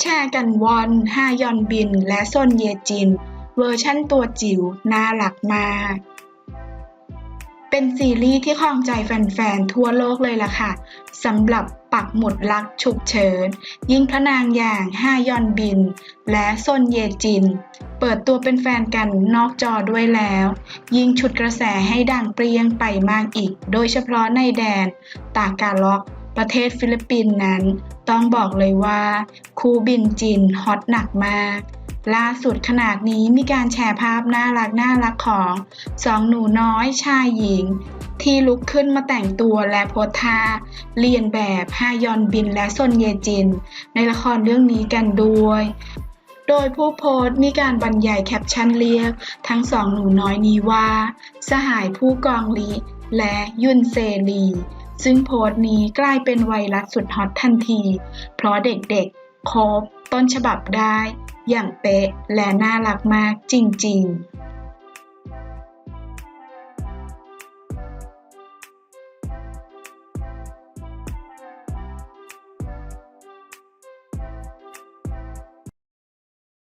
แชร์กันวอนฮายอนบิน และซนเยจิน เวอร์ชั่นตัวจิ๋วน่ารักมาก เป็นซีรีส์ที่ครองใจแฟนๆ ทั่วโลกเลยล่ะค่ะสำหรับปักหมุดรักฉุกเฉิน ยิ่งพระนางอย่างฮายอนบิน และซนเยจิน เปิดตัวเป็นแฟนกันนอกจอด้วยแล้ว ยิ่งฉุดกระแสให้ดังเปรี้ยงไปมากอีก โดยเฉพาะในแดนตากาล็อก ประเทศฟิลิปปินส์นั้น ต้องบอกเลยว่าคู่บินจินฮอตหนักมาก ล่าสุดขนาดนี้มีการแชร์ภาพน่ารักน่ารักของสองหนูน้อยชายหญิง ที่ลุกขึ้นมาแต่งตัวและโพสท่าเรียนแบบฮายอนบินและซนเยจิน ในละครเรื่องนี้กันด้วย โดยผู้โพสต์มีการบรรยายแคปชั่นเรียก ทั้งสองหนูน้อยนี้ว่า สหายผู้กองลีและยุนเซลี ซึ่งโพสต์นี้กลายเป็นไวรัสสุดฮอตทันที เพราะเด็กๆคบต้นฉบับได้ อย่างเป๊ะและน่ารักมากจริงๆ